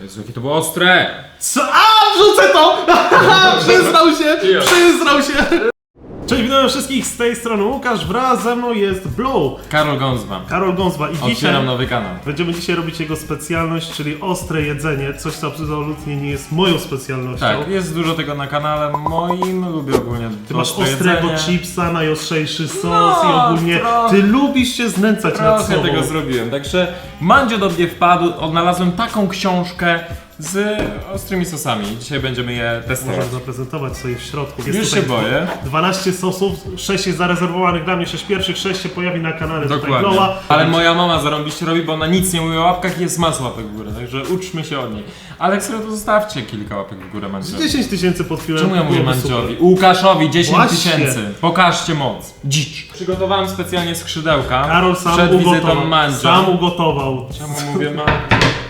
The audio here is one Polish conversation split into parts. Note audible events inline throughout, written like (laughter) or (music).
Jezu, jakie to było ostre! Co? A, wrzucę to! (laughs) Przyznał się! Przyznał się! Cześć, witam wszystkich z tej strony Łukasz, wraz ze mną jest Blow, Karol Gązwa. Karol Gązba i dzisiaj Otwieram nowy kanał. będziemy dzisiaj robić jego specjalność, czyli ostre jedzenie, coś co absolutnie nie jest moją specjalnością. Tak, jest dużo tego na kanale moim, lubię ogólnie Ty masz ostre ostrego chipsa, najostrzejszy sos No, i ogólnie trochę. ty lubisz się znęcać nad Trochę sobą. tego zrobiłem, także Mandzio do mnie wpadł, odnalazłem taką książkę z ostrymi sosami. Dzisiaj będziemy je testować. Możesz zaprezentować sobie w środku. Jest Już tutaj się boję. 12 sosów, 6 jest zarezerwowanych dla mnie, 6 pierwszych, 6 się pojawi na kanale tutaj Dokładnie. Blowa. Ale moja mama zarąbiście robi, bo ona nic nie mówi o łapkach i jest mas łapek w górę, także uczmy się od niej. Ale to zostawcie kilka łapek w górę Mandziowi. 10 tysięcy pod filmem. Czemu ja mówię byłoby Mandziowi? Łukaszowi 10 Właśnie. tysięcy. Pokażcie moc. Dzicz. Przygotowałem specjalnie skrzydełka. Karol sam przed wizytą ugotował. Mandzia. Sam ugotował. Czemu mówię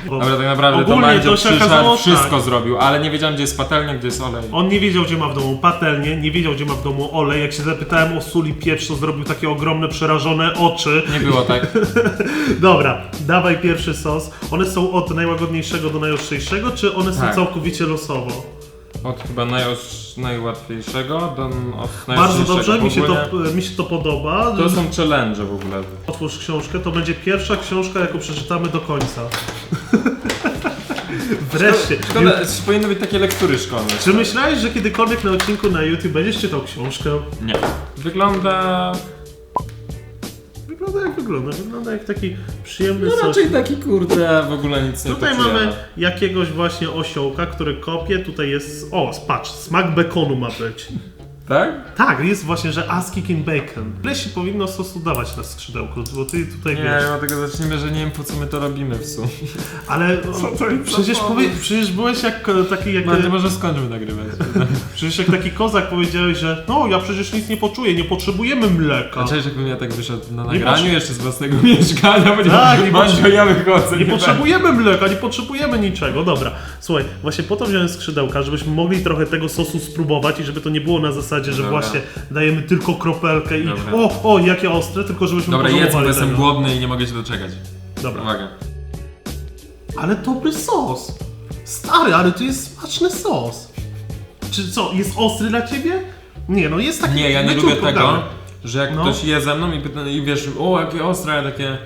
ma? Dobra, tak naprawdę to Ogólnie Mandzio to się przyszedł, okazało wszystko tak. zrobił, ale nie wiedziałem gdzie jest patelnia, gdzie jest olej. On nie wiedział, gdzie ma w domu patelnię, nie wiedział, gdzie ma w domu olej. Jak się zapytałem o sól i pieprz, to zrobił takie ogromne, przerażone oczy. Nie było tak. (laughs) Dobra, dawaj pierwszy sos. One są od najłagodniejszego do najostrzejszego, czy one są Tak. całkowicie losowo? Od chyba najłatwiejszego do od Bardzo najostrzejszego. dobrze, mi się, to, mi się to podoba. To są challenge w ogóle. Otwórz książkę, to będzie pierwsza książka, jaką przeczytamy do końca. (laughs) Wreszcie. Szkoda, powinny być takie lektury szkolne. Czy myślałeś, że kiedykolwiek na odcinku na YouTube będziesz czytał książkę? Nie. Wygląda... Wygląda jak wygląda. Wygląda jak taki przyjemny No raczej taki kurde, w ogóle nic nie Tutaj mamy jakiegoś właśnie osiołka, który kopie. Tutaj jest. O, patrz, smak bekonu ma być. Tak? Tak, jest właśnie, że ASCII in bacon. Ile się powinno sosu dawać na skrzydełku, bo ty tutaj Nie, wiesz. dlatego zacznijmy, że nie wiem po co my to robimy w sumie. Ale (laughs) to jest przecież, za powie, pomysł? przecież byłeś jak e, taki jak. No może skończmy nagrywać. (laughs) Przecież jak taki kozak powiedziałeś, że no ja przecież nic nie poczuję, nie potrzebujemy mleka. Cześć, jakbym ja tak wyszedł na Nie nagraniu potrze- jeszcze z własnego (laughs) mieszkania, bo nie, Tak, nie Mandzio, potrze- ja wychodzę. Nie potrzebujemy mleka, nie potrzebujemy niczego. Dobra, słuchaj, właśnie po to wziąłem skrzydełka, żebyśmy mogli trochę tego sosu spróbować i żeby to nie było na zasadzie, że Dobra. właśnie dajemy tylko kropelkę i Dobra. o, o, jakie ostre, tylko żebyśmy Dobra, jedz, bo pożałowali jestem tego. głodny i nie mogę się doczekać. Dobra. Uwaga. Ale dobry sos. Stary, ale to jest smaczny sos. Czy co, jest ostry dla ciebie? Nie, no jest taki Nie, ja nie leciutko lubię tego, że jak No. ktoś je ze mną i, pyta, i wiesz, o jakie ostre, a takie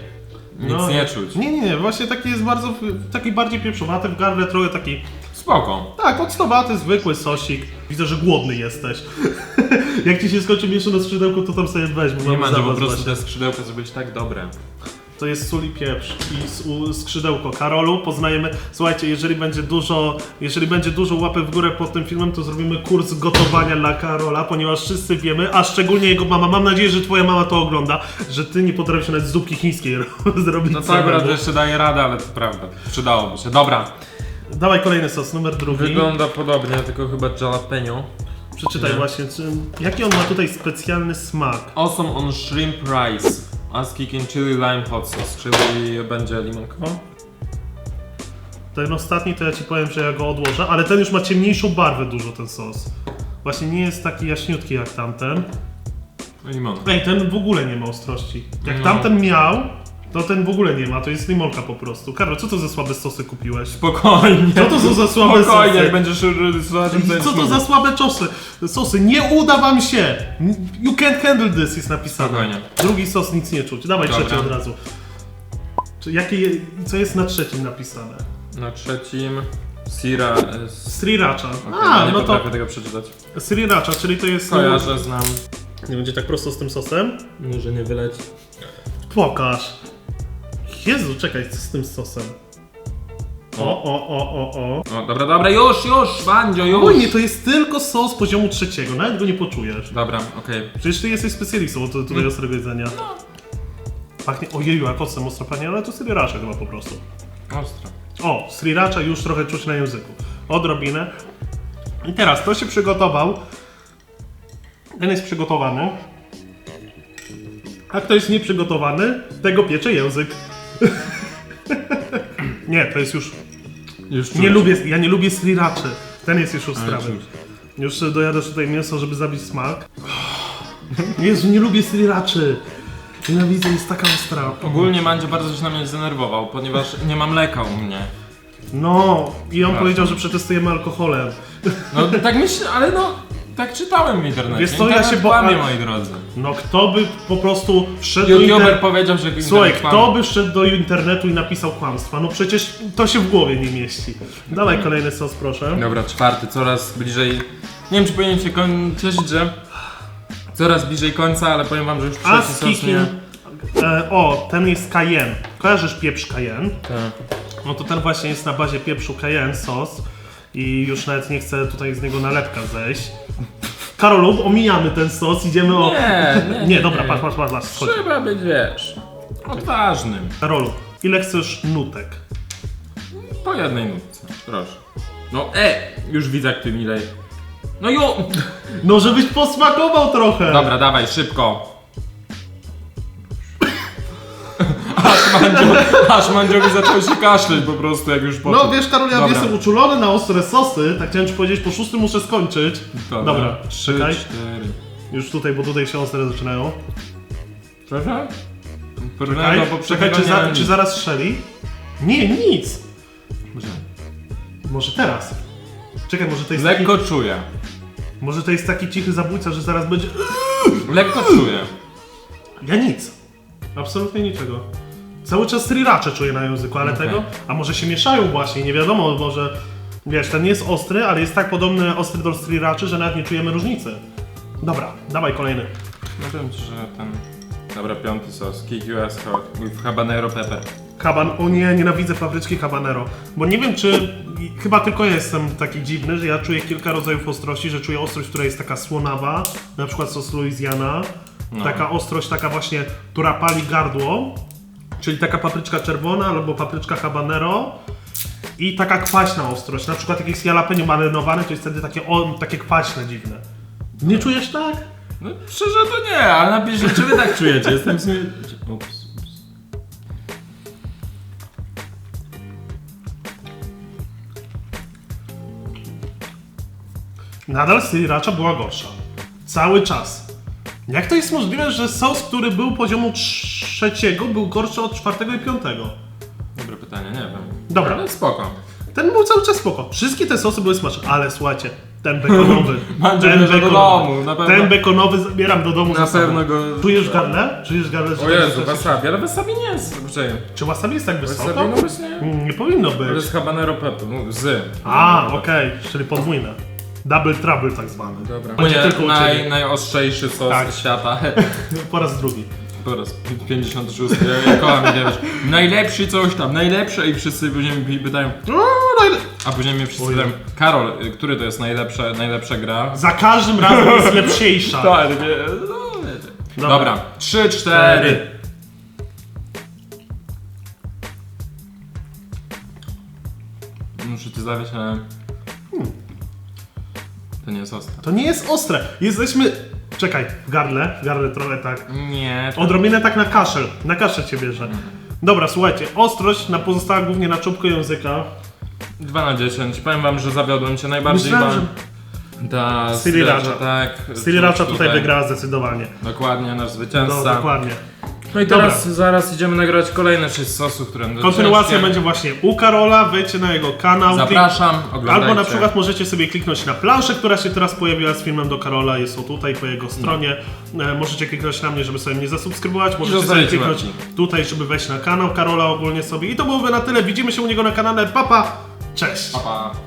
nic No. nie czuć. Nie, nie, właśnie taki jest bardzo, taki bardziej pieprzowaty w gardle, trochę taki Spoko. Tak, octowaty, zwykły sosik. Widzę, że głodny jesteś. (laughs) Jak ci się skończy na skrzydełku, to tam sobie weź, bo Nie mamy ma, za że po was prostu właśnie. te skrzydełka zrobić tak dobre. To jest sól i pieprz i s- u- skrzydełko. Karolu, poznajemy. Słuchajcie, jeżeli będzie dużo, jeżeli będzie dużo łapek w górę pod tym filmem, to zrobimy kurs gotowania dla Karola, ponieważ wszyscy wiemy, a szczególnie jego mama. Mam nadzieję, że twoja mama to ogląda, że ty nie potrafisz nawet zupki chińskiej (laughs) zrobić. No to samemu. akurat jeszcze daje radę, ale to prawda. Przydałoby się. Dobra. Dawaj kolejny sos, numer drugi. Wygląda podobnie, tylko chyba jalapeno. Przeczytaj Nie. właśnie, czy, jaki on ma tutaj specjalny smak. Awesome on shrimp rice. Aski in chili lime hot sauce, czyli będzie limonkowo. Ten ostatni to ja ci powiem, że ja go odłożę, ale ten już ma ciemniejszą barwę dużo ten sos. Właśnie nie jest taki jaśniutki jak tamten. Limon. Ej, ten w ogóle nie ma ostrości. Jak No. tamten miał, to ten w ogóle nie ma, to jest limonka po prostu. Karol, co to za słabe sosy kupiłeś? Spokojnie. Co to są za słabe Spokojnie, sosy? jak będziesz Co to za słabe czosy? Sosy? Nie uda wam się! You can't handle this jest napisane. Spokojnie. Drugi sos nic nie czuć. Dawaj Dobra. trzeci od razu. Czy jakie, je- co jest na trzecim napisane? Na trzecim Sira. e, s- Sriracha. okej, A, ja nie no to potrafię tego przeczytać. Sriracha, czyli to jest... Kojarzę, znam. Nie będzie tak prosto z tym sosem? Może nie wyleci. Pokaż. Jezu, czekaj, co z tym sosem? O, o, o, o, o. O, dobra, dobra, już, już, Bandzio, już. Oj, nie, to jest tylko sos poziomu trzeciego, nawet go nie poczujesz. Dobra, okej. Przecież ty jesteś specjalistą od tutaj Mm. ostrego jedzenia. Pachnie, ojeju, jak ocem ostro pachnie, ale to sriracha chyba po prostu. Ostro. O, sriracha już trochę czuć na języku. Odrobinę. I teraz, to się przygotował. Ten jest przygotowany. A kto jest nieprzygotowany, tego piecze język. (laughs) nie, to jest już... Już Nie lubię, ja nie lubię sriraczy. Ten jest już ostrawy. czuć. Już dojadasz tutaj mięso, żeby zabić smak. (gasps) Jezu, nie lubię sriraczy. Nienawidzę, jest taka ostra. Ogólnie Mandzio bardzo się na mnie zdenerwował, ponieważ nie ma mleka u mnie. No, i on powiedział, że przetestujemy alkoholem. No tak myślę, ale no, tak czytałem w internecie. Wiesz co, ja Internet się bo- kłamie, moi drodzy. No kto by po prostu wszedł do YouTuber internetu... powiedział, że Słuchaj, internet kto by wszedł do internetu i napisał kłamstwa? No przecież to się w głowie nie mieści. Dawaj kolejny sos, proszę. Dobra, czwarty, coraz bliżej. Nie wiem, czy powinien się koń... cieszyć, że coraz bliżej końca, ale powiem wam, że już A trzeci z sos kikiem... nie. E, o, ten jest cayenne. Kojarzysz pieprz cayenne? Tak. No to ten właśnie jest na bazie pieprzu cayenne sos i już nawet nie chcę tutaj z niego nalepka zejść. Karolu, omijamy ten sos, idziemy o... Nie, nie, Nie, dobra, patrz, patrz, patrz, patrz. Chodź. Trzeba być, wiesz, odważnym. Karolu, ile chcesz nutek? Po jednej nutce, proszę. No e, już widzę jak ty milej. No jo! No żebyś posmakował trochę! Dobra, dawaj, szybko. Aż Mandzio, aż Mandziowi zaczął się kaszleć po prostu, jak już No poczuł. wiesz Karol, ja Dobra. jestem uczulony na ostre sosy, tak chciałem ci powiedzieć, po szóstym muszę skończyć. Dobra, trzy, czekaj. cztery. Już tutaj, bo tutaj się ostre zaczynają. Proszę? Czekaj, No, bo czekaj czy, za, czy zaraz strzeli? Nie, nic! Może teraz. Czekaj, może to jest Lekko taki, czuję. może to jest taki cichy zabójca, że zaraz będzie... Lekko czuję. Ja nic. Absolutnie niczego. Cały czas sriracze czuję na języku, ale Okej. tego... A może się mieszają właśnie, nie wiadomo, może... Wiesz, ten jest ostry, ale jest tak podobny ostry do sriraczy, że nawet nie czujemy różnicy. Dobra, dawaj kolejny. No powiem ci, że ten... Dobra, piąty sos. US hot with habanero pepper. Kaban, o nie, nienawidzę papryczki habanero. Bo nie wiem, czy chyba tylko ja jestem taki dziwny, że ja czuję kilka rodzajów ostrości, że czuję ostrość, która jest taka słonawa, na przykład sos Louisiana, No. taka ostrość taka właśnie, która pali gardło, czyli taka papryczka czerwona albo papryczka habanero i taka kwaśna ostrość, na przykład jak jest jalapeno marynowane, to jest wtedy takie, o, takie kwaśne, dziwne. Nie czujesz tak? No szczerze to nie, ale napiszcie, czy wy tak czujecie. Jestem w sumie... Ups, ups. Nadal sriracha była gorsza. Cały czas. Jak to jest możliwe, że sos, który był poziomu trzeciego, był gorszy od czwartego i piątego? Dobre pytanie, nie wiem. Dobra. Ale spoko. Ten był cały czas spoko. Wszystkie te sosy były smaczne, ale słuchajcie, ten bekonowy, (laughs) Mandzio ten bierze do domu, na pewno. ten bekonowy zabieram do domu Na ze sobą. pewno go- Czujesz gardle? Czujesz że O to Jezu, wasabi, ale wasabi nie jest. Czy wasabi jest tak wysoko? Wasabi, no właśnie. Mm, Nie powinno To być. jest habanero pepper, no, z. A, okej, czyli podwójne. Double trouble tak zwany. Dobra. Będzie Nie, tylko u naj, ciebie. najostrzejszy sos Tak. świata. (laughs) Po raz drugi. Po raz 56. Ja, ja kocham, nie wiesz. Najlepszy coś tam, najlepsze i wszyscy później mi pytają. No, najle- A później mnie wszyscy Ojej. pytają, Karol, y, który to jest najlepsza, najlepsza gra? Za każdym razem jest lepsiejsza. (laughs) Tak, no. Dobra. Dobra, trzy, cztery. Muszę ci zdawiać, ale... To nie jest ostre. To nie jest ostre. Jesteśmy. Czekaj, w gardle, w gardle trochę tak. Nie, to... Odrobinę tak na kaszel. Na kaszel cię bierze. Dobra, słuchajcie, ostrość na pozostała głównie na czubku języka. 2 na 10. Powiem wam, że zawiodłem cię najbardziej. Myślałem, bo- Ta Sriracha. sriracha, tak. Sriracha tutaj wygrała zdecydowanie. Dokładnie, nasz No, zwycięzca. dokładnie. No i teraz zaraz idziemy nagrać kolejne 6 sosów, które będą Kontynuacja będzie właśnie u Karola, wejdźcie na jego kanał. Zapraszam, oglądajcie. Albo na przykład możecie sobie kliknąć na planszę, która się teraz pojawiła z filmem do Karola, jest o tutaj po jego stronie. E, możecie kliknąć na mnie, żeby sobie mnie zasubskrybować. Możecie sobie kliknąć łapki. tutaj, żeby wejść na kanał Karola ogólnie sobie. I to byłoby na tyle. Widzimy się u niego na kanale. Papa, cześć! Pa, pa.